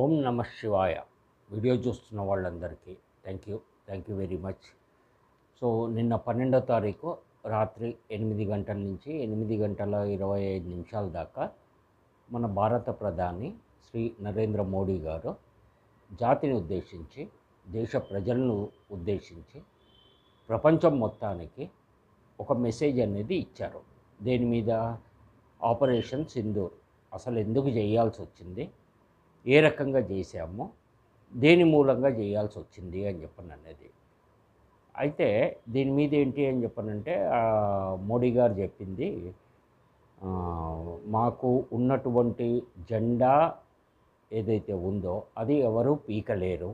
ఓం నమ శివాయ. వీడియో చూస్తున్న వాళ్ళందరికీ thank you thank you very much so నిన్న పన్నెండో తారీఖు రాత్రి ఎనిమిది గంటల నుంచి ఎనిమిది గంటల ఇరవై ఐదు నిమిషాల దాకా మన భారత ప్రధాని శ్రీ నరేంద్ర మోడీ గారు జాతిని ఉద్దేశించి దేశ ప్రజలను ఉద్దేశించి ప్రపంచం మొత్తానికి ఒక మెసేజ్ అనేది ఇచ్చారు. దేని మీద? ఆపరేషన్ సింధూర్ అసలు ఎందుకు చేయాల్సి వచ్చింది? ఏ రకంగా చేశామో దేని మూలంగా చేయాల్సి వచ్చింది అని చెప్పను అనేది అయితే దీని మీద ఏంటి అని చెప్పనంటే మోడీ గారు చెప్పింది మాకు ఉన్నటువంటి జెండా ఏదైతే ఉందో అది ఎవరు పీకలేరు.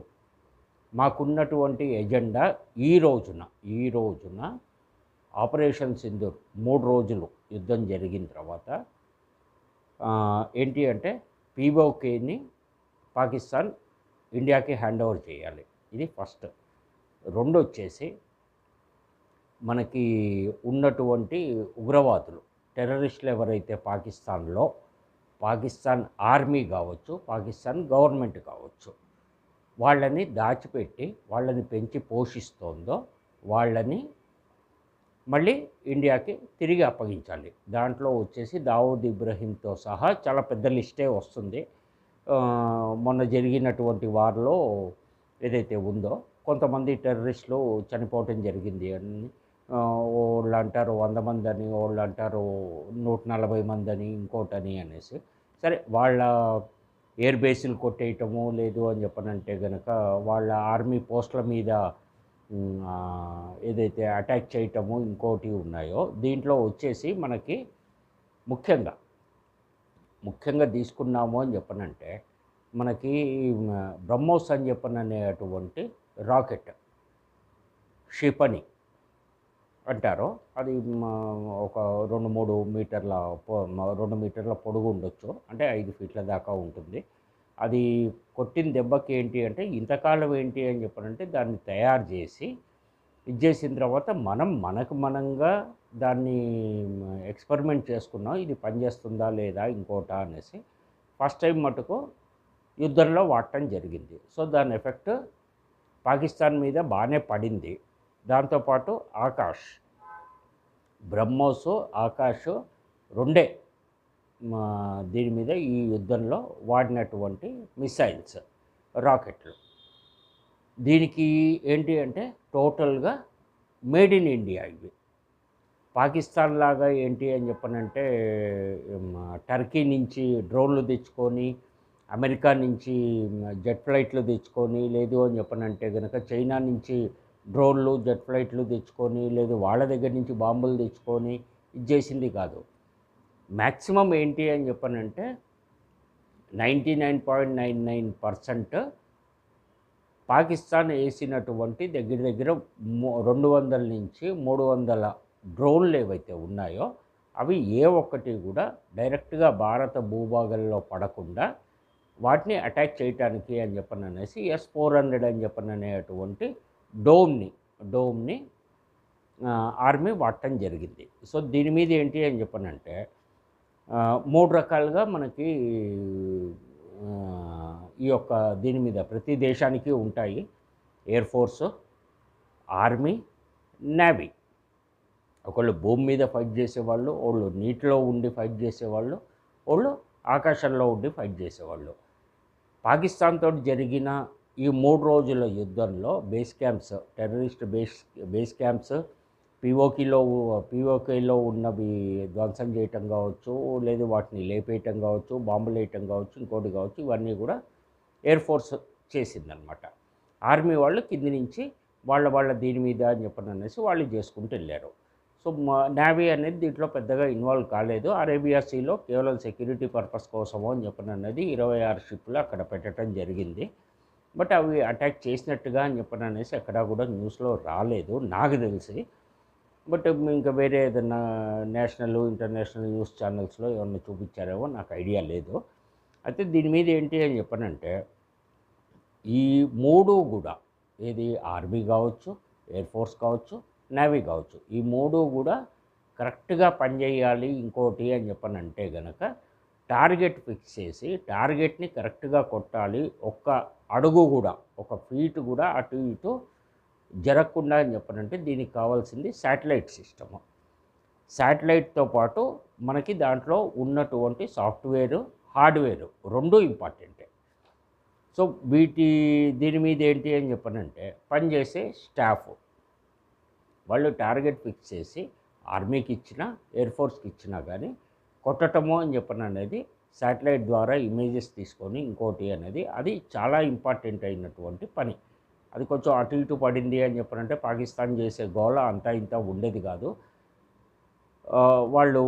మాకున్నటువంటి ఎజెండా ఈ రోజున ఈ రోజున ఆపరేషన్ సింధూర్ మూడు రోజులు యుద్ధం జరిగిన తర్వాత ఏంటి అంటే పీబోకేని పాకిస్తాన్ ఇండియాకి హ్యాండ్ ఓవర్ చేయాలి. ఇది ఫస్ట్. రెండు వచ్చేసి మనకి ఉన్నటువంటి ఉగ్రవాదులు టెర్రరిస్టులు ఎవరైతే పాకిస్తాన్లో పాకిస్తాన్ ఆర్మీ కావచ్చు పాకిస్తాన్ గవర్నమెంట్ కావచ్చు వాళ్ళని దాచిపెట్టి వాళ్ళని పెంచి పోషిస్తోందో వాళ్ళని మళ్ళీ ఇండియాకి తిరిగి అప్పగించాలి. దాంట్లో వచ్చేసి దావూద్ ఇబ్రహీంతో సహా చాలా పెద్ద లిస్టే వస్తుంది. మొన్న జరిగినటువంటి వారిలో ఏదైతే ఉందో కొంతమంది టెర్రరిస్టులు చనిపోవటం జరిగింది అని వాళ్ళు అంటారు వంద మంది అని వాళ్ళు అంటారు నూట నలభై మంది అని ఇంకోటని అనేసి. సరే వాళ్ళ ఎయిర్ బేస్లు కొట్టేయటము లేదు అని చెప్పనంటే కనుక వాళ్ళ ఆర్మీ పోస్టుల మీద ఏదైతే అటాక్ చేయటము ఇంకోటి ఉన్నాయో దీంట్లో వచ్చేసి మనకి ముఖ్యంగా ముఖ్యంగా తీసుకున్నాము అని చెప్పనంటే మనకి బ్రహ్మోస్ అని చెప్పననేటువంటి రాకెట్ క్షిపణి అంటారు. అది ఒక రెండు మూడు మీటర్ల పొ- రెండు మీటర్ల పొడుగు ఉండొచ్చు. అంటే ఐదు ఫీట్ల దాకా ఉంటుంది. అది కొట్టిన దెబ్బకి ఏంటి అంటే ఇంతకాలం ఏంటి అని చెప్పనంటే దాన్ని తయారు చేసి ఇది చేసిన తర్వాత మనం మనకు మనంగా దాన్ని ఎక్స్పెరిమెంట్ చేసుకున్నాం. ఇది పనిచేస్తుందా లేదా ఇంకోటా అనేసి. ఫస్ట్ టైం మటుకు యుద్ధంలో వాడటం జరిగింది. సో దాని ఎఫెక్ట్ పాకిస్తాన్ మీద బాగానే పడింది. దాంతోపాటు ఆకాష్ బ్రహ్మోస్ ఆకాష్ రెండే దీని మీద ఈ యుద్ధంలో వాడినటువంటి మిసైల్స్ రాకెట్లు. దీనికి ఏంటి అంటే టోటల్గా మేడ్ ఇన్ ఇండియా ఇవి. పాకిస్తాన్ లాగా ఏంటి అని చెప్పనంటే టర్కీ నుంచి డ్రోన్లు తెచ్చుకొని అమెరికా నుంచి జెట్ ఫ్లైట్లు తెచ్చుకొని లేదు అని చెప్పనంటే కనుక చైనా నుంచి డ్రోన్లు జెట్ ఫ్లైట్లు తెచ్చుకొని లేదు వాళ్ళ దగ్గర నుంచి బాంబులు తెచ్చుకొని ఇది చేసింది కాదు. మ్యాక్సిమం ఏంటి అని చెప్పనంటే ninety nine point nine nine percent Pakistan వేసినటువంటి దగ్గర దగ్గర రెండు వందల నుంచి మూడు వందల డ్రోన్లు ఏవైతే ఉన్నాయో అవి ఏ ఒక్కటి కూడా డైరెక్ట్గా భారత భూభాగంలో పడకుండా వాటిని అటాక్ చేయటానికి అని చెప్పని అనేసి ఎస్ ఫోర్ హండ్రెడ్ అని చెప్పని అనేటువంటి డోమ్ని డోమ్ని ఆర్మీ వాడటం జరిగింది. సో దీని మీద ఏంటి అని చెప్పనంటే మూడు రకాలుగా మనకి ఈ యొక్క దీని మీద ప్రతి దేశానికి ఉంటాయి. Air force army navy. ఒకళ్ళు భూమి మీద ఫైట్ చేసేవాళ్ళు వాళ్ళు నీటిలో ఉండి ఫైట్ చేసేవాళ్ళు వాళ్ళు ఆకాశంలో ఉండి ఫైట్ చేసేవాళ్ళు. పాకిస్తాన్తో జరిగిన ఈ మూడు రోజుల యుద్ధంలో base camps terrorist base base camps పిఓకిలో పిఓకేలో ఉన్నవి ధ్వంసం చేయటం కావచ్చు లేదు వాటిని లేపేయటం కావచ్చు బాంబులు వేయటం కావచ్చు ఇంకోటి కావచ్చు ఇవన్నీ కూడా ఎయిర్ ఫోర్స్ చేసిందనమాట ఆర్మీ వాళ్ళు కింది నుంచి వాళ్ళ వాళ్ళ దీని మీద అని చెప్పని అనేసి వాళ్ళు చేసుకుంటూ వెళ్ళారు. సో మా అనేది దీంట్లో పెద్దగా ఇన్వాల్వ్ కాలేదు. అరేబియా సీలో కేవలం సెక్యూరిటీ పర్పస్ కోసమో అని చెప్పిన అనేది ఇరవై ఆరు షిప్లు అక్కడ పెట్టడం జరిగింది. బట్ అవి అటాక్ చేసినట్టుగా అని చెప్పిన అనేసి ఎక్కడా కూడా న్యూస్లో రాలేదు నాకు తెలిసి. బట్ ఇంకా వేరే ఏదైనా నేషనల్ ఇంటర్నేషనల్ న్యూస్ ఛానల్స్లో ఏమన్నా చూపించారేమో నాకు ఐడియా లేదు. అయితే దీని మీద ఏంటి అని చెప్పనంటే ఈ మూడు కూడా ఏది ఆర్మీ కావచ్చు ఎయిర్ ఫోర్స్ కావచ్చు నేవీ కావచ్చు. ఈ మూడు కూడా కరెక్ట్గా పనిచేయాలి ఇంకోటి అని చెప్పనంటే గనక టార్గెట్ ఫిక్స్ చేసి టార్గెట్ని కరెక్ట్గా కొట్టాలి ఒక్క అడుగు కూడా ఒక ఫీట్ కూడా అటు ఇటు జరగకుండా అని చెప్పనంటే దీనికి కావాల్సింది శాటిలైట్ సిస్టము. శాటిలైట్తో పాటు మనకి దాంట్లో ఉన్నటువంటి సాఫ్ట్వేరు హార్డ్వేరు రెండు ఇంపార్టెంటే. సో వీటి దీని మీద ఏంటి అని చెప్పనంటే పనిచేసే స్టాఫ్ వాళ్ళు టార్గెట్ ఫిక్స్ చేసి ఆర్మీకి ఇచ్చినా ఎయిర్ ఫోర్స్కి ఇచ్చినా కానీ కొట్టటము అని చెప్పిన అనేది శాటిలైట్ ద్వారా ఇమేజెస్ తీసుకొని ఇంకోటి అనేది అది చాలా ఇంపార్టెంట్ అయినటువంటి పని. అది కొంచెం అటు ఇటు పడింది అని చెప్పనంటే పాకిస్తాన్ చేసే గోళ అంతా ఇంత ఉండేది కాదు. వాళ్ళు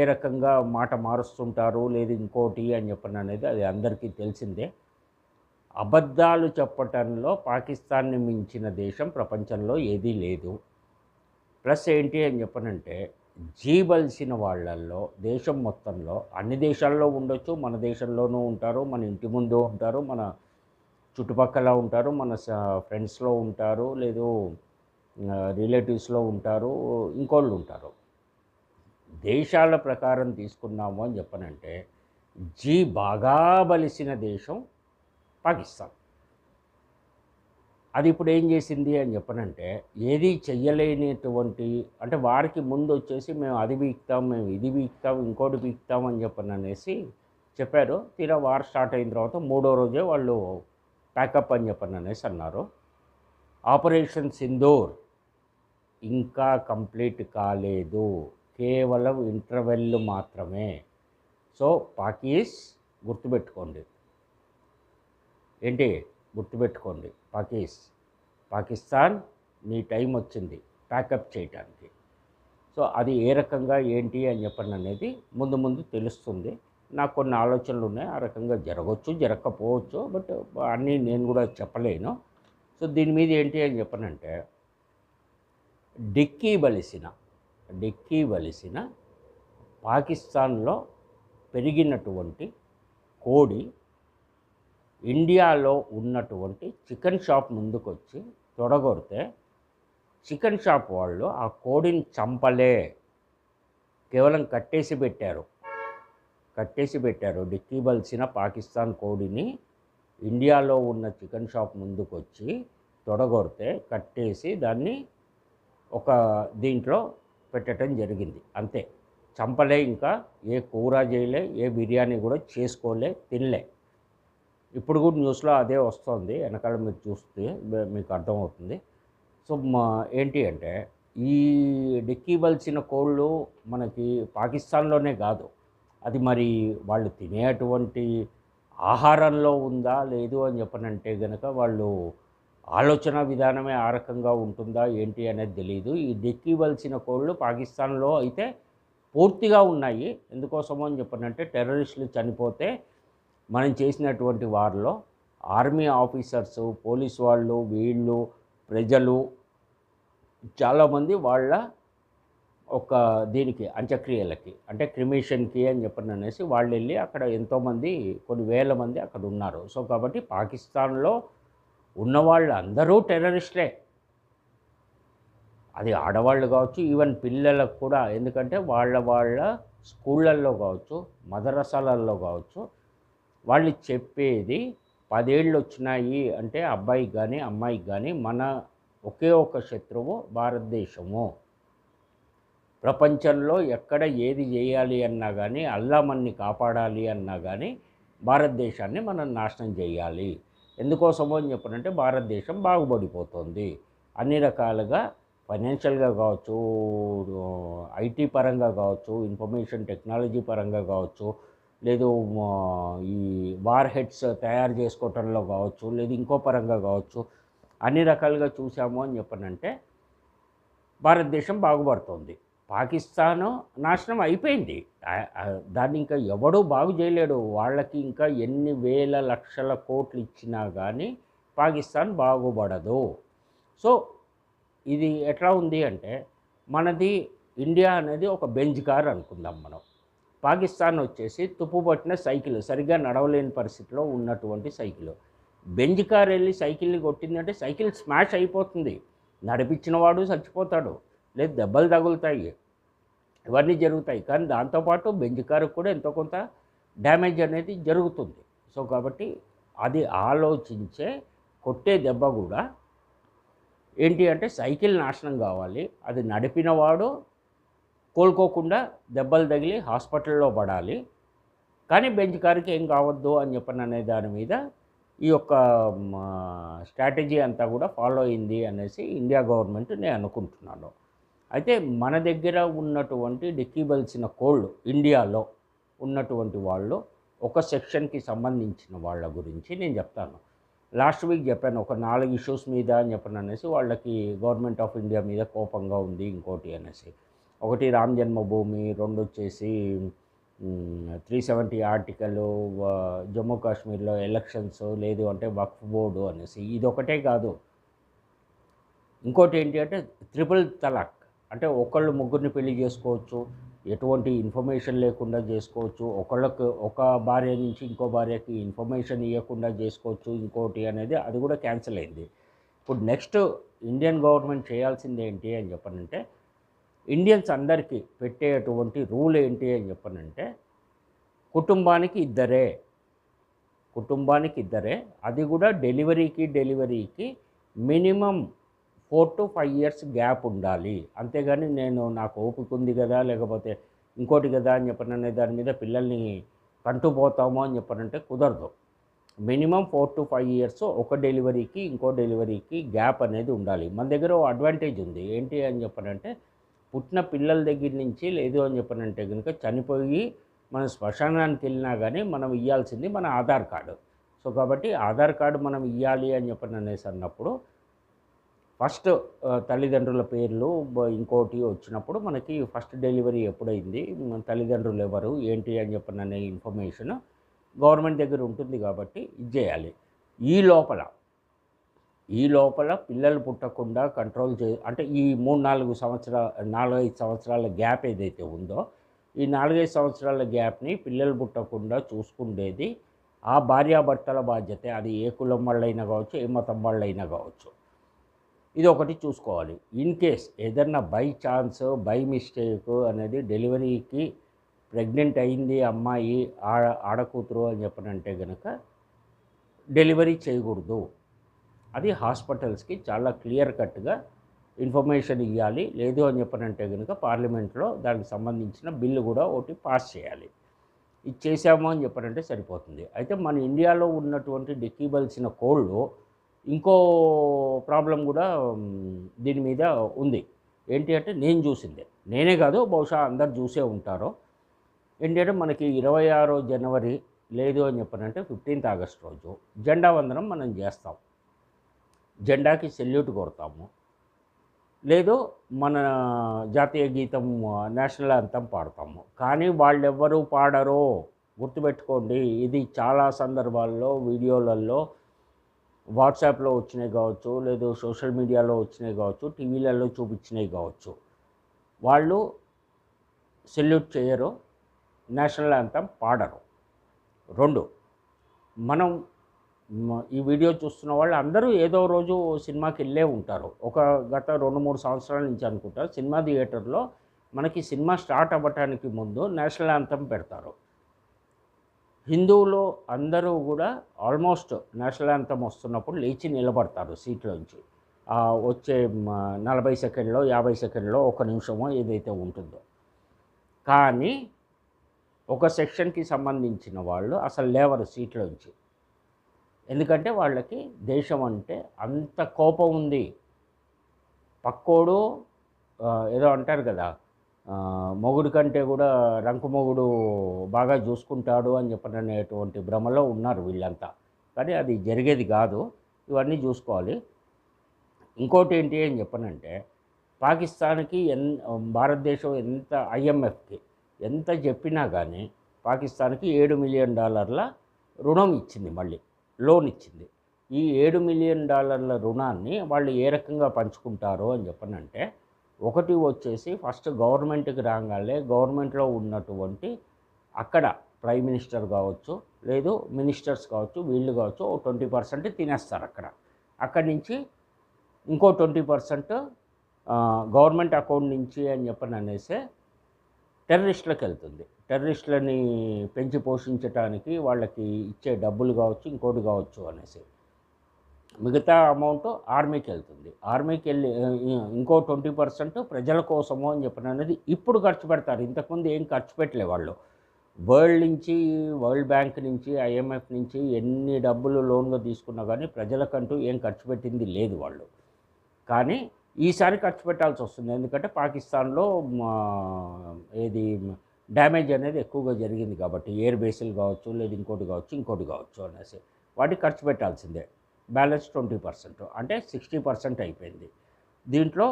ఏ రకంగా మాట మారుస్తుంటారు లేదు ఇంకోటి అని చెప్పిన అనేది అది అందరికీ తెలిసిందే. అబద్ధాలు చెప్పటంలో పాకిస్తాన్ని మించిన దేశం ప్రపంచంలో ఏదీ లేదు. ప్లస్ ఏంటి అని చెప్పనంటే జీవలసిన వాళ్ళల్లో దేశం మొత్తంలో అన్ని దేశాల్లో ఉండొచ్చు. మన దేశంలోనూ ఉంటారు మన ఇంటి ముందు ఉంటారు మన చుట్టుపక్కల ఉంటారు మన ఫ్రెండ్స్లో ఉంటారు లేదు రిలేటివ్స్లో ఉంటారు ఇంకోళ్ళు ఉంటారు. దేశాల ప్రకారం తీసుకున్నాము అని చెప్పనంటే జీ బాగా బలిసిన దేశం పాకిస్తాన్. అది ఇప్పుడు ఏం చేసింది అని చెప్పనంటే ఏది చెయ్యలేనిటువంటి అంటే వారికి ముందు వచ్చేసి మేము అది వీక్తాం మేము ఇది వీక్తాం ఇంకోటి వీక్తాం అని చెప్పని అనేసి చెప్పారు. తీరా వార్ స్టార్ట్ అయిన తర్వాత మూడో రోజే వాళ్ళు ప్యాకప్ అని చెప్పని అనేసి అన్నారు. ఆపరేషన్ సింధూర్ ఇంకా కంప్లీట్ కాలేదు. కేవలం ఇంటర్వెల్ మాత్రమే. సో పాకీస్ గుర్తుపెట్టుకోండి. ఏంటి? గుర్తుపెట్టుకోండి. పాకిస్ పాకిస్తాన్ నీ టైం వచ్చింది. ప్యాకప్ చేయటానికి. సో అది ఏ రకంగా ఏంటి అని చెప్పండి అనేది ముందు ముందు తెలుస్తుంది. నాకు కొన్ని ఆలోచనలు ఉన్నాయి. ఆ రకంగా జరగవచ్చు జరగకపోవచ్చు. బట్ అన్నీ నేను కూడా చెప్పలేను. సో దీని మీద ఏంటి అని చెప్పనంటే డిక్కీ బలిసిన డిక్కీ బలిసిన పాకిస్తాన్లో పెరిగినటువంటి కోడి ఇండియాలో ఉన్నటువంటి చికెన్ షాప్ ముందుకొచ్చి తొడగొడితే చికెన్ షాప్ వాళ్ళు ఆ కోడిని చంపలే. కేవలం కట్టేసి పెట్టారు. కట్టేసి పెట్టారు. డిక్కీవలసిన పాకిస్తాన్ కోడిని ఇండియాలో ఉన్న చికెన్ షాప్ ముందుకొచ్చి తొడగొడితే కట్టేసి దాన్ని ఒక దీంట్లో పెట్టడం జరిగింది. అంతే. చంపలే ఇంకా. ఏ కూర చేయలే ఏ బిర్యానీ కూడా చేసుకోలే తినలే. ఇప్పుడు కూడా న్యూస్లో అదే వస్తుంది. వెనకాల మీరు చూస్తే మీకు అర్థమవుతుంది. సో మా ఏంటి అంటే ఈ డిక్కీ కోళ్ళు మనకి పాకిస్తాన్లోనే కాదు. అది మరి వాళ్ళు తినేటువంటి ఆహారంలో ఉందా లేదు అని చెప్పనంటే కనుక వాళ్ళు ఆలోచన విధానమే ఆ రకంగా ఉంటుందా ఏంటి అనేది తెలియదు ఈ డిక్కీ కోళ్ళు పాకిస్తాన్లో అయితే పూర్తిగా ఉన్నాయి. ఎందుకోసమో అని చెప్పనంటే టెర్రరిస్టులు చనిపోతే మనం చేసినటువంటి వారిలో ఆర్మీ ఆఫీసర్స్ పోలీస్ వాళ్ళు వీళ్ళు ప్రజలు చాలామంది వాళ్ళ ఒక దీనికి అంత్యక్రియలకి అంటే క్రిమేషన్కి అని చెప్పని అనేసి వాళ్ళు వెళ్ళి అక్కడ ఎంతోమంది కొన్ని వేల మంది అక్కడ ఉన్నారు. సో కాబట్టి పాకిస్తాన్లో ఉన్న వాళ్ళు అందరూ టెర్రరిస్టులే. అది ఆడవాళ్ళు కావచ్చు ఈవెన్ పిల్లలకు కూడా. ఎందుకంటే వాళ్ళ వాళ్ళ స్కూళ్ళల్లో కావచ్చు మదరసాలలో కావచ్చు వాళ్ళు చెప్పేది పదేళ్ళు వచ్చినాయి అంటే అబ్బాయికి కానీ అమ్మాయికి కానీ మన ఒకే ఒక శత్రువు భారతదేశము. ప్రపంచంలో ఎక్కడ ఏది చేయాలి అన్నా కానీ అల్లా కాపాడాలి అన్నా కానీ భారతదేశాన్ని మనం నాశనం చేయాలి. ఎందుకోసమో అని చెప్పనంటే భారతదేశం బాగుపడిపోతుంది. అన్ని రకాలుగా ఫైనాన్షియల్గా కావచ్చు ఐటీ పరంగా కావచ్చు ఇన్ఫర్మేషన్ టెక్నాలజీ పరంగా కావచ్చు లేదు ఈ వార్ హెడ్స్ తయారు చేసుకోవటంలో కావచ్చు లేదు ఇంకో పరంగా కావచ్చు అన్ని రకాలుగా చూసాము అని చెప్పనంటే భారతదేశం బాగుపడుతుంది. పాకిస్తాను నాశనం అయిపోయింది. దాన్ని ఇంకా ఎవడూ బాగు చేయలేడు. వాళ్ళకి ఇంకా ఎన్ని వేల లక్షల కోట్లు ఇచ్చినా కానీ పాకిస్తాన్ బాగుపడదు. సో ఇది ఎట్లా ఉంది అంటే మనది ఇండియా అనేది ఒక బెంజ్ కార్ అనుకుందాం మనం. పాకిస్తాన్ వచ్చేసి తుప్పుపట్టిన సైకిల్ సరిగ్గా నడవలేని పరిస్థితిలో ఉన్నటువంటి సైకిల్. బెంజ్ కార్ వెళ్ళి సైకిల్ని కొట్టిందంటే సైకిల్ స్మాష్ అయిపోతుంది. నడిపించిన వాడు చచ్చిపోతాడు. లేదు దెబ్బలు తగులుతాయి. ఇవన్నీ జరుగుతాయి. కానీ దాంతోపాటు బెంజ్ కారుకు కూడా ఎంతో కొంత డ్యామేజ్ అనేది జరుగుతుంది. సో కాబట్టి అది ఆలోచించే కొట్టే దెబ్బ కూడా ఏంటి అంటే సైకిల్ నాశనం కావాలి. అది నడిపినవాడు కోలుకోకుండా దెబ్బలు తగిలి హాస్పిటల్లో పడాలి. కానీ బెంచ్ కారుకి ఏం కావద్దు అని చెప్పని అనే దాని మీద ఈ యొక్క స్ట్రాటజీ అంతా కూడా ఫాలో అయింది అనేసి ఇండియా గవర్నమెంట్ నేను అనుకుంటున్నాను. అయితే మన దగ్గర ఉన్నటువంటి డెక్కిబల్సిన కోళ్ళు ఇండియాలో ఉన్నటువంటి వాళ్ళు ఒక సెక్షన్కి సంబంధించిన వాళ్ళ గురించి నేను చెప్తాను. లాస్ట్ వీక్ చెప్పాను ఒక నాలుగు ఇష్యూస్ మీద అని చెప్పను అనేసి వాళ్ళకి గవర్నమెంట్ ఆఫ్ ఇండియా మీద కోపంగా ఉంది ఇంకోటి అనేసి. ఒకటి రామ్ జన్మభూమి రెండు వచ్చేసి త్రీ సెవెంటీ ఆర్టికల్ జమ్మూ కాశ్మీర్లో ఎలక్షన్స్ లేదు అంటే వక్ఫ్ బోర్డు అనేసి. ఇది ఒకటే కాదు. ఇంకోటి ఏంటి అంటే త్రిపుల్ తలాక్. అంటే ఒకళ్ళు ముగ్గురిని పెళ్ళి చేసుకోవచ్చు ఎటువంటి ఇన్ఫర్మేషన్ లేకుండా చేసుకోవచ్చు. ఒకళ్ళకు ఒక భార్య నుంచి ఇంకో భార్యకి ఇన్ఫర్మేషన్ ఇవ్వకుండా చేసుకోవచ్చు ఇంకోటి అనేది అది కూడా క్యాన్సిల్ అయింది. ఇప్పుడు నెక్స్ట్ ఇండియన్ గవర్నమెంట్ చేయాల్సింది ఏంటి అని చెప్పనంటే ఇండియన్స్ అందరికీ పెట్టేటువంటి రూల్ ఏంటి అని చెప్పనంటే కుటుంబానికి ఇద్దరే కుటుంబానికి ఇద్దరే అది కూడా డెలివరీకి డెలివరీకి minimum four to five years gap ఉండాలి. అంతేగాని నేను నాకు ఓపిక ఉంది కదా లేకపోతే ఇంకోటి కదా అని చెప్పననే దాని మీద పిల్లల్ని కంటుపోతామో అని చెప్పనంటే కుదరదు. Minimum four to five years ఒక డెలివరీకి ఇంకో డెలివరీకి గ్యాప్ అనేది ఉండాలి. మన దగ్గర అడ్వాంటేజ్ ఉంది. ఏంటి అని చెప్పనంటే పుట్టిన పిల్లల దగ్గర నుంచి లేదు అని చెప్పనంటే కనుక చనిపోయి మనం శ్మశానానికి వెళ్ళినా కానీ మనం ఇవ్వాల్సింది మన ఆధార్ కార్డు. సో కాబట్టి ఆధార్ కార్డు మనం ఇవ్వాలి అని చెప్పని అనేసి అన్నప్పుడు ఫస్ట్ తల్లిదండ్రుల పేర్లు ఇంకోటి వచ్చినప్పుడు మనకి ఫస్ట్ డెలివరీ ఎప్పుడైంది మన తల్లిదండ్రులు ఎవరు ఏంటి అని చెప్పిన అనే ఇన్ఫర్మేషన్ గవర్నమెంట్ దగ్గర ఉంటుంది కాబట్టి ఇది చేయాలి ఈ లోపల ఈ లోపల పిల్లలు పుట్టకుండా కంట్రోల్ చే అంటే ఈ మూడు నాలుగు సంవత్సరాల నాలుగైదు సంవత్సరాల గ్యాప్ ఏదైతే ఉందో ఈ నాలుగైదు సంవత్సరాల గ్యాప్ని పిల్లలు పుట్టకుండా చూసుకుండేది ఆ భార్యాభర్తల బాధ్యత. అది ఏ కులం వాళ్ళైనా కావచ్చు ఏ మతం వాళ్ళైనా కావచ్చు. ఇది ఒకటి చూసుకోవాలి. ఇన్ కేస్ ఏదన్నా బై ఛాన్స్ బై మిస్టేక్ అనేది డెలివరీకి ప్రెగ్నెంట్ అయింది అమ్మాయి ఆడ ఆడకూతురు అని చెప్పనంటే కనుక డెలివరీ చేయకూడదు. అది హాస్పిటల్స్కి చాలా క్లియర్ కట్గా ఇన్ఫర్మేషన్ ఇవ్వాలి లేదు అని చెప్పనంటే కనుక పార్లమెంట్లో దానికి సంబంధించిన బిల్లు కూడా ఒకటి పాస్ చేయాలి. ఇది చేశాము అని చెప్పనంటే సరిపోతుంది. అయితే మన ఇండియాలో ఉన్నటువంటి డెక్కిబల్సిన కోళ్ళు ఇంకో ప్రాబ్లం కూడా దీని మీద ఉంది. ఏంటి అంటే నేను చూసిందే. నేనే కాదు బహుశా అందరు చూసే ఉంటారు. ఏంటంటే మనకి ఇరవై ఆరో జనవరి లేదు అని చెప్పనంటే ఫిఫ్టీన్త్ ఆగస్ట్ రోజు. జెండా వందనం మనం చేస్తాం. జెండాకి సెల్యూట్ కొడతాము. లేదు మన జాతీయ గీతం నేషనల్ అంతం పాడతాము. కానీ వాళ్ళెవ్వరూ పాడరో? గుర్తుపెట్టుకోండి ఇది చాలా సందర్భాల్లో వీడియోలలో వాట్సాప్లో వచ్చినాయి కావచ్చు లేదు సోషల్ మీడియాలో వచ్చినాయి కావచ్చు టీవీలలో చూపించినవి కావచ్చు. వాళ్ళు సెల్యూట్ చేయరు? నేషనల్ అంతం పాడరు? రెండు మనం ఈ వీడియో చూస్తున్న వాళ్ళు అందరూ ఏదో రోజు సినిమాకి వెళ్ళే ఉంటారు. ఒక గత రెండు మూడు సంవత్సరాల నుంచి అనుకుంటా సినిమా థియేటర్లో మనకి సినిమా స్టార్ట్ అవ్వటానికి ముందు నేషనల్ అంతం పెడతారు. హిందువులు అందరూ కూడా ఆల్మోస్ట్ నేషనల్ అంతం వస్తున్నప్పుడు లేచి నిలబడతారు సీట్లోంచి. వచ్చే నలభై సెకండ్లో యాభై సెకండ్లో ఒక నిమిషమో ఏదైతే ఉంటుందో. కానీ ఒక సెక్షన్కి సంబంధించిన వాళ్ళు అసలు లేవరు సీట్లోంచి. ఎందుకంటే వాళ్ళకి దేశం అంటే అంత కోపం ఉంది. పక్కోడు ఏదో అంటారు కదా మొగుడు కంటే కూడా రంకు మొగుడు బాగా చూసుకుంటాడు అని చెప్పననేటువంటి భ్రమలో ఉన్నారు వీళ్ళంతా. కానీ అది జరిగేది కాదు. ఇవన్నీ చూసుకోవాలి. ఇంకోటి ఏంటి అని చెప్పనంటే పాకిస్తాన్కి ఎన్ భారతదేశం ఎంత ఐఎంఎఫ్కి ఎంత చెప్పినా కానీ పాకిస్తాన్కి ఏడు మిలియన్ డాలర్ల రుణం ఇచ్చింది మళ్ళీ. లోన్ ఇచ్చింది. ఈ ఏడు మిలియన్ డాలర్ల రుణాన్ని వాళ్ళు ఏ రకంగా పంచుకుంటారు అని చెప్పనంటే ఒకటి వచ్చేసి ఫస్ట్ గవర్నమెంట్కి రాగానే గవర్నమెంట్లో ఉన్నటువంటి అక్కడ ప్రైమ్ మినిస్టర్ కావచ్చు లేదు మినిస్టర్స్ కావచ్చు వీళ్ళు కావచ్చు ఓ ట్వంటీ పర్సెంట్ తినేస్తారు అక్కడ. అక్కడి నుంచి ఇంకో ట్వంటీ పర్సెంట్ గవర్నమెంట్ అకౌంట్ నుంచి అని చెప్పని అనేసి టెర్రరిస్టులకు వెళ్తుంది. టెర్రరిస్టులని పెంచి పోషించడానికి వాళ్ళకి ఇచ్చే డబ్బులు కావచ్చు ఇంకోటి కావచ్చు అనేసి. మిగతా అమౌంట్ ఆర్మీకి వెళ్తుంది. ఆర్మీకి వెళ్ళి ఇంకో ట్వంటీ పర్సెంట్ ప్రజల కోసము అని చెప్పిన అనేది ఇప్పుడు ఖర్చు పెడతారు. ఇంతకుముందు ఏం ఖర్చు పెట్టలే వాళ్ళు. వరల్డ్ నుంచి వరల్డ్ బ్యాంక్ నుంచి ఐఎంఎఫ్ నుంచి ఎన్ని డబ్బులు లోన్గా తీసుకున్నా కానీ ప్రజలకంటూ ఏం ఖర్చు పెట్టింది లేదు వాళ్ళు. కానీ ఈసారి ఖర్చు పెట్టాల్సి వస్తుంది. ఎందుకంటే పాకిస్తాన్లో మా, ఏది డ్యామేజ్ అనేది ఎక్కువగా జరిగింది కాబట్టి ఎయిర్ బేసులు కావచ్చు లేదు ఇంకోటి కావచ్చు ఇంకోటి కావచ్చు అనేసి వాటికి ఖర్చు పెట్టాల్సిందే. Balance twenty percent. అంటే సిక్స్టీ పర్సెంట్ అయిపోయింది. దీంట్లో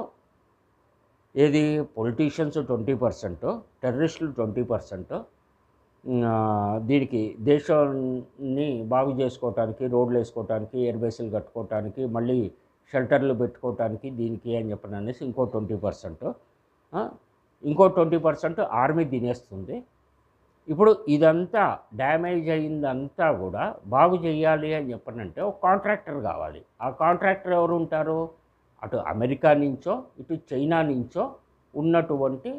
ఏది పొలిటీషియన్స్ ట్వంటీ పర్సెంట్ టెర్రరిస్టులు ట్వంటీ పర్సెంట్ దీనికి దేశాన్ని బాగు చేసుకోవటానికి రోడ్లు వేసుకోవటానికి ఎయిర్ బేసులు కట్టుకోవటానికి మళ్ళీ షెల్టర్లు పెట్టుకోవటానికి దీనికి అని చెప్పిన అనేసి ఇంకో ట్వంటీ పర్సెంట్ ఇంకో ట్వంటీ పర్సెంట్ ఆర్మీ తినేస్తుంది. ఇప్పుడు ఇదంతా డ్యామేజ్ అయిందంతా కూడా బాగు చేయాలి అని చెప్పనంటే ఒక కాంట్రాక్టర్ కావాలి. ఆ కాంట్రాక్టర్ ఎవరు ఉంటారు? అటు అమెరికా నుంచో ఇటు చైనా నుంచో ఉన్నటువంటి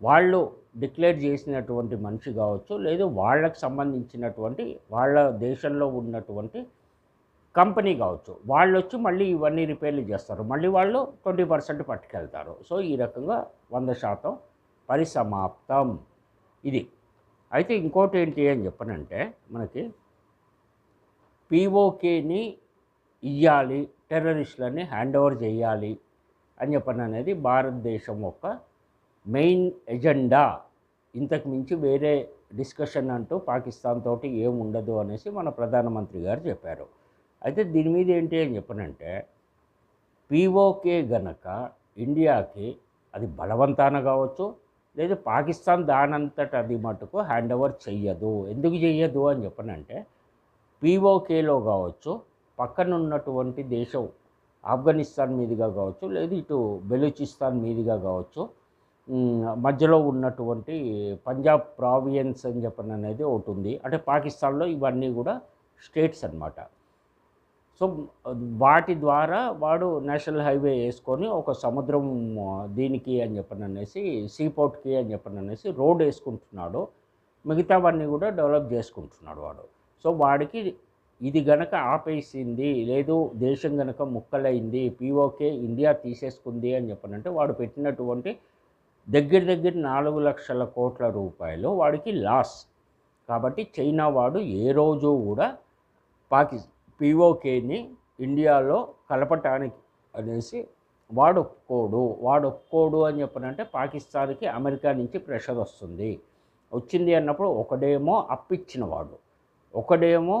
వాళ్ళు డిక్లేర్ చేసినటువంటి మనిషి కావచ్చు లేదు వాళ్ళకు సంబంధించినటువంటి వాళ్ళ దేశంలో ఉన్నటువంటి కంపెనీ కావచ్చు వాళ్ళు వచ్చి మళ్ళీ ఇవన్నీ రిపేర్లు చేస్తారు. మళ్ళీ వాళ్ళు ట్వంటీ పర్సెంట్ పట్టుకెళ్తారు. సో ఈ రకంగా వంద శాతం పరిసమాప్తం. ఇది. అయితే ఇంకోటి ఏంటి అని చెప్పనంటే మనకి పీఓకేని ఇయ్యాలి టెర్రరిస్టులని హ్యాండ్ ఓవర్ చేయాలి అని చెప్పని అనేది భారతదేశం యొక్క మెయిన్ ఎజెండా. ఇంతకు మించి వేరే డిస్కషన్ అంటూ పాకిస్తాన్ తోటి ఏం ఉండదు అనేసి మన ప్రధానమంత్రి గారు చెప్పారు. అయితే దీని మీద ఏంటి అని చెప్పనంటే పీఓకే గనక ఇండియాకి అది బలవంతాన కావచ్చు లేదా పాకిస్తాన్ దానంతట అది మటుకు హ్యాండ్ ఓవర్ చెయ్యదు. ఎందుకు చెయ్యదు అని చెప్పనంటే పీఓకేలో కావచ్చు పక్కన ఉన్నటువంటి దేశం ఆఫ్ఘనిస్తాన్ మీదుగా కావచ్చు లేదు ఇటు బెలూచిస్తాన్ మీదుగా కావచ్చు మధ్యలో ఉన్నటువంటి పంజాబ్ ప్రావియన్స్ అని చెప్పని అనేది ఒకటి ఉంది. అంటే పాకిస్తాన్లో ఇవన్నీ కూడా స్టేట్స్ అనమాట సో వాటి ద్వారా వాడు నేషనల్ హైవే వేసుకొని ఒక సముద్రం దీనికి అని చెప్పని అనేసి సీపోర్ట్కి అని చెప్పని అనేసి రోడ్ వేసుకుంటున్నాడు. మిగతావన్నీ కూడా డెవలప్ చేసుకుంటున్నాడు వాడు. సో వాడికి ఇది గనక ఆపేసింది లేదు దేశం గనక ముక్కలైంది పీఓకే ఇండియా తీసేసుకుంది అని చెప్పనంటే వాడు పెట్టినటువంటి దగ్గర దగ్గర నాలుగు లక్షల కోట్ల రూపాయలు వాడికి లాస్. కాబట్టి చైనా వాడు ఏ రోజు కూడా పాకిస్తాన్ పీఓకేని ఇండియాలో కలపటానికి అనేసి వాడు ఒప్పుకోడు అని చెప్పనంటే పాకిస్తాన్కి అమెరికా నుంచి ప్రెషర్ వస్తుంది. వచ్చింది అన్నప్పుడు ఒకడేమో అప్పిచ్చిన వాడు ఒకడేమో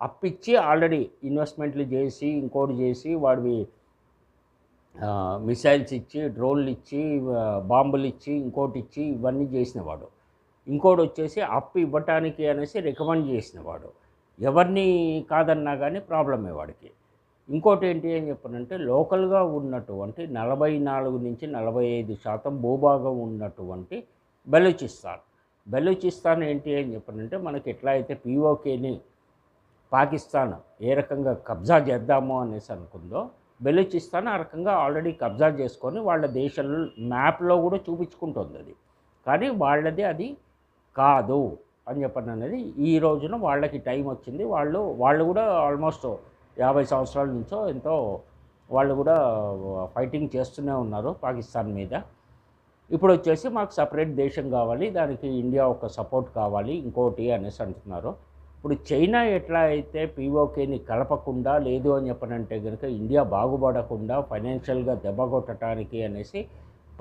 అప్పిచ్చి ఆల్రెడీ ఇన్వెస్ట్మెంట్లు చేసి ఇంకోటి చేసి వాడివి మిసైల్స్ ఇచ్చి డ్రోన్లు ఇచ్చి బాంబులు ఇచ్చి ఇంకోటి ఇచ్చి ఇవన్నీ చేసినవాడు. ఇంకోటి వచ్చేసి అప్పు ఇవ్వటానికి అనేసి రికమెండ్ చేసినవాడు. ఎవరిని కాదన్నా కానీ ప్రాబ్లమే వాడికి. ఇంకోటి ఏంటి అని చెప్పనంటే లోకల్గా ఉన్నటువంటి నలభై నాలుగు నుంచి నలభై ఐదు శాతం భూభాగం ఉన్నటువంటి బెలూచిస్తాన్. బెలూచిస్తాన్ ఏంటి అని చెప్పనంటే మనకి ఎట్లా అయితే పీఓకేని పాకిస్తాన్ ఏ రకంగా కబ్జా చేద్దాము అనేసి అనుకుందో బెలూచిస్తాన్ ఆ రకంగా ఆల్రెడీ కబ్జా చేసుకొని వాళ్ళ దేశంలో మ్యాప్లో కూడా చూపించుకుంటుంది అది. కానీ వాళ్ళది అది కాదు. అని చెప్పండి అనేది ఈ రోజున వాళ్ళకి టైం వచ్చింది. వాళ్ళు వాళ్ళు కూడా ఆల్మోస్ట్ యాభై సంవత్సరాల నుంచో ఎంతో వాళ్ళు కూడా ఫైటింగ్ చేస్తూనే ఉన్నారు పాకిస్తాన్ మీద. ఇప్పుడు వచ్చేసి మాకు సపరేట్ దేశం కావాలి దానికి ఇండియా ఒక సపోర్ట్ కావాలి ఇంకోటి అనేసి అంటున్నారు. ఇప్పుడు చైనా ఎట్లా అయితే పీఓకేని కలపకుండా లేదు అని చెప్పనంటే కనుక ఇండియా బాగుపడకుండా ఫైనాన్షియల్గా దెబ్బ కొట్టడానికి అనేసి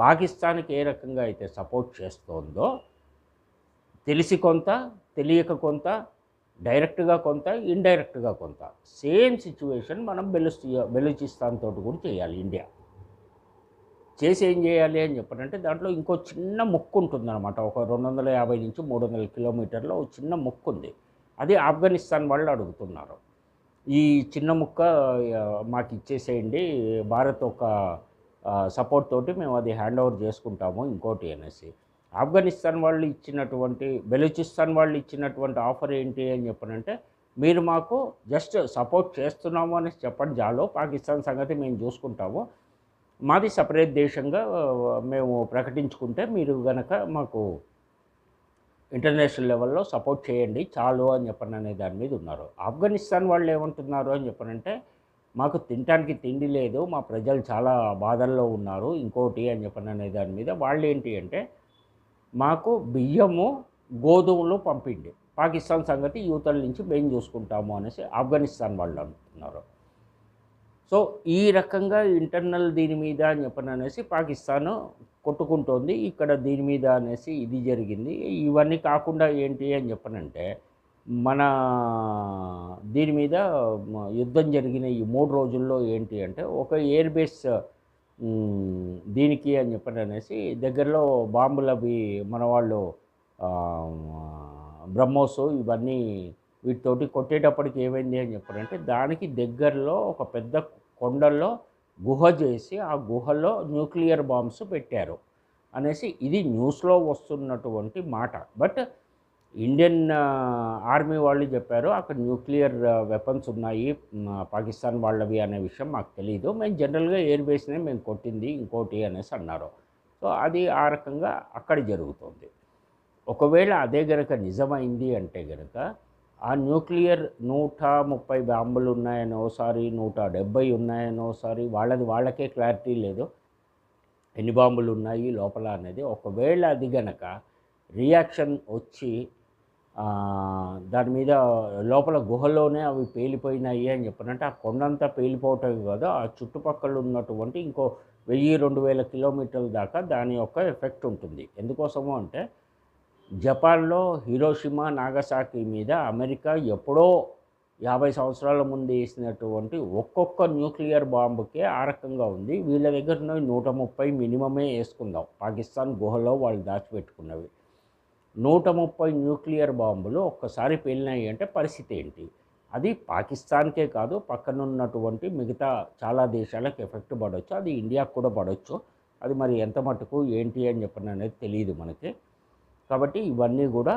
పాకిస్తాన్కి ఏ రకంగా అయితే సపోర్ట్ చేస్తోందో తెలిసి కొంత తెలియక కొంత డైరెక్ట్గా కొంత ఇండైరెక్ట్గా కొంత. సేమ్ సిచ్యువేషన్ మనం బెలుస్తి బెలూచిస్తాన్ తోటి కూడా చేయాలి ఇండియా. చేసి ఏం చేయాలి అని చెప్పనంటే దాంట్లో ఇంకో చిన్న ముక్కు ఉంటుందన్నమాట. ఒక రెండు వందల యాభై నుంచి మూడు వందల కిలోమీటర్లో ఒక చిన్న ముక్కు ఉంది. అది ఆఫ్ఘనిస్తాన్ వాళ్ళు అడుగుతున్నారు. ఈ చిన్న ముక్క మాకు ఇచ్చేసేయండి. భారత్ ఒక సపోర్ట్ తోటి మేము అది హ్యాండ్ ఓవర్ చేసుకుంటాము ఇంకోటి అనేసి. ఆఫ్ఘనిస్తాన్ వాళ్ళు ఇచ్చినటువంటి బెలూచిస్తాన్ వాళ్ళు ఇచ్చినటువంటి ఆఫర్ ఏంటి అని చెప్పనంటే మీరు మాకు జస్ట్ సపోర్ట్ చేస్తున్నాము అనేసి చెప్పండి జాలో పాకిస్తాన్ సంగతి మేము చూసుకుంటాము. మాది సపరేట్ దేశంగా మేము ప్రకటించుకుంటే మీరు గనక మాకు ఇంటర్నేషనల్ లెవెల్లో సపోర్ట్ చేయండి చాలు అని చెప్పని అనే దాని మీద ఉన్నారు. ఆఫ్ఘనిస్తాన్ వాళ్ళు ఏమంటున్నారు అని చెప్పనంటే మాకు తినటానికి తిండి లేదు మా ప్రజలు చాలా బాధల్లో ఉన్నారు ఇంకోటి అని చెప్పని అనే దాని మీద వాళ్ళు ఏంటి అంటే మాకు బియ్యము గోధుమలు పంపిండి. పాకిస్తాన్ సంగతి యువతల నుంచి మేము చూసుకుంటాము అనేసి ఆఫ్ఘనిస్తాన్ వాళ్ళు అంటున్నారు. సో ఈ రకంగా ఇంటర్నల్ దీని మీద అని చెప్పని అనేసి పాకిస్తాన్ కొట్టుకుంటోంది. ఇక్కడ దీని మీద అనేసి ఇది జరిగింది. ఇవన్నీ కాకుండా ఏంటి అని చెప్పనంటే మన దీని మీద యుద్ధం జరిగిన ఈ మూడు రోజుల్లో ఏంటి అంటే ఒక ఎయిర్ బేస్ దీనికి అని చెప్పని అనేసి దగ్గరలో బాంబులు అవి మన వాళ్ళు బ్రహ్మోస్ ఇవన్నీ వీటితోటి కొట్టేటప్పటికి ఏమైంది అని చెప్పారంటే దానికి దగ్గరలో ఒక పెద్ద కొండల్లో గుహ చేసి ఆ గుహలో న్యూక్లియర్ బాంబ్స్ పెట్టారు అనేసి ఇది న్యూస్లో వస్తున్నటువంటి మాట. బట్ ఇండియన్ ఆర్మీ వాళ్ళు చెప్పారు అక్కడ న్యూక్లియర్ వెపన్స్ ఉన్నాయి పాకిస్తాన్ వాళ్ళవి అనే విషయం మాకు తెలియదు మేము జనరల్గా ఎయిర్ బేస్నే మేము కొట్టింది ఇంకోటి అనేసి అన్నారు. సో అది ఆ రకంగా అక్కడ జరుగుతుంది. ఒకవేళ అదే గనక నిజమైంది అంటే గనక ఆ న్యూక్లియర్ నూట ముప్పై బాంబులు ఉన్నాయనో సారీ నూట డెబ్బై ఉన్నాయనో సారీ వాళ్ళది వాళ్ళకే క్లారిటీ లేదు. ఎన్ని బాంబులు ఉన్నాయి లోపల అనేది ఒకవేళ అది గనక రియాక్షన్ వచ్చి దాని మీద లోపల గుహలోనే అవి పేలిపోయినాయి అని చెప్పనంటే ఆ కొండంతా పేలిపోవటం కాదు ఆ చుట్టుపక్కల ఉన్నటువంటి ఇంకో వెయ్యి రెండు వేల కిలోమీటర్ల దాకా దాని యొక్క ఎఫెక్ట్ ఉంటుంది. ఎందుకోసము అంటే జపాన్లో హిరోషిమా నాగసాకి మీద అమెరికా ఎప్పుడో యాభై సంవత్సరాల ముందు వేసినటువంటి ఒక్కొక్క న్యూక్లియర్ బాంబుకే ఆ రకంగా ఉంది. వీళ్ళ దగ్గర నూట ముప్పై మినిమమే వేసుకుందాం. పాకిస్తాన్ గుహలో వాళ్ళు దాచిపెట్టుకున్నవి. నూట ముప్పై న్యూక్లియర్ బాంబులు ఒక్కసారి పేలినాయి అంటే పరిస్థితి ఏంటి? అది పాకిస్తాన్కే కాదు పక్కనున్నటువంటి మిగతా చాలా దేశాలకు ఎఫెక్ట్ పడవచ్చు అది ఇండియాకు కూడా పడవచ్చు అది మరి ఎంత మటుకు ఏంటి అని చెప్పిన అనేది తెలియదు మనకి. కాబట్టి ఇవన్నీ కూడా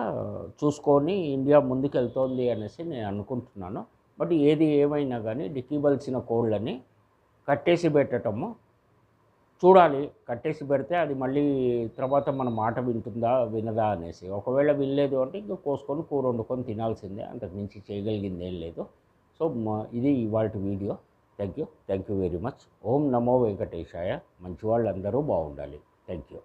చూసుకొని ఇండియా ముందుకెళ్తోంది అనేసి నేను అనుకుంటున్నాను. బట్ ఏది ఏమైనా కానీ డిక్కిబల్సిన కోళ్ళని కట్టేసి పెట్టడము చూడాలి కట్టేసి పెడితే అది మళ్ళీ తర్వాత మన మాట వింటుందా వినదా అనేసి. ఒకవేళ వినలేదు అంటే ఇంకా కోసుకొని కూర వండుకొని తినాల్సిందే. అంతకు మించి చేయగలిగింది ఏం లేదు. సో ఇది ఇవాళ video. Thank you thank you very much. ఓం నమో వెంకటేశాయ. మంచి వాళ్ళందరూ బాగుండాలి. Thank you